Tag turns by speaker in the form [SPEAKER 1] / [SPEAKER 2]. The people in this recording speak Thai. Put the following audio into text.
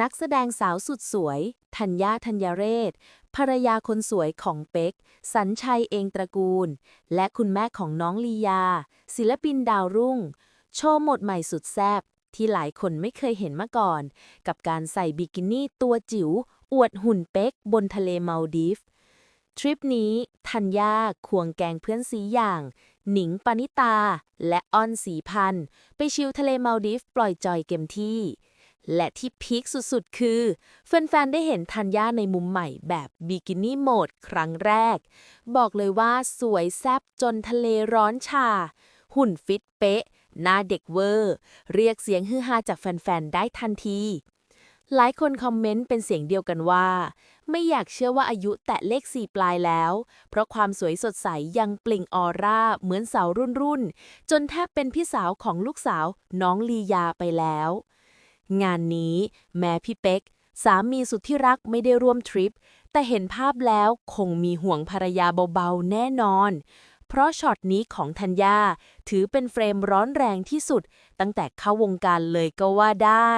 [SPEAKER 1] นักแสดงสาวสุดสวย ธัญญาธัญเรศ ภรรยาคนสวยของเป๊กสัญชัยเองตระกูล และคุณแม่ของน้องลียา ศิลปินดาวรุ่ง โชว์หมดใหม่สุดแซ่บที่หลายคนไม่เคยเห็นมาก่อน กับการใส่บิกินี่ตัวจิ๋ว อวดหุ่นเป๊กบนทะเลมาดีฟทริปนี้ธัญญาควงแกงเพื่อนสีอย่าง หนิงปณิตา และอ้อนสีพัน ไปชิลทะเลมาดีฟปล่อยจอยเต็มที่ และที่พีคสุดๆ คือ แฟนๆ ได้เห็นธัญญาในมุมใหม่แบบบิกินี่โหมดครั้งแรก บอกเลยว่าสวยแซ่บจนทะเลร้อนชา หุ่นฟิตเป๊ะ หน้าเด็กเวอร์ เรียกเสียงฮือฮาจากแฟนๆ ได้ทันที หลายคนคอมเมนต์เป็นเสียงเดียวกันว่า ไม่อยากเชื่อว่าอายุแตะเลขสี่ปลายแล้ว เพราะความสวยสดใสยังเปล่งออร่าเหมือนสาวรุ่นรุ่นๆจนแทบเป็นพี่สาวของลูกสาวน้องลียาไปแล้ว งานนี้แม้พี่เป๊ก สามีสุดที่รักไม่ได้ร่วมทริป แต่เห็นภาพแล้วคงมีห่วงภรรยาเบาๆ แน่นอน เพราะช็อตนี้ของธัญญาถือเป็นเฟรมร้อนแรงที่สุด ตั้งแต่เข้าวงการเลยก็ว่าได้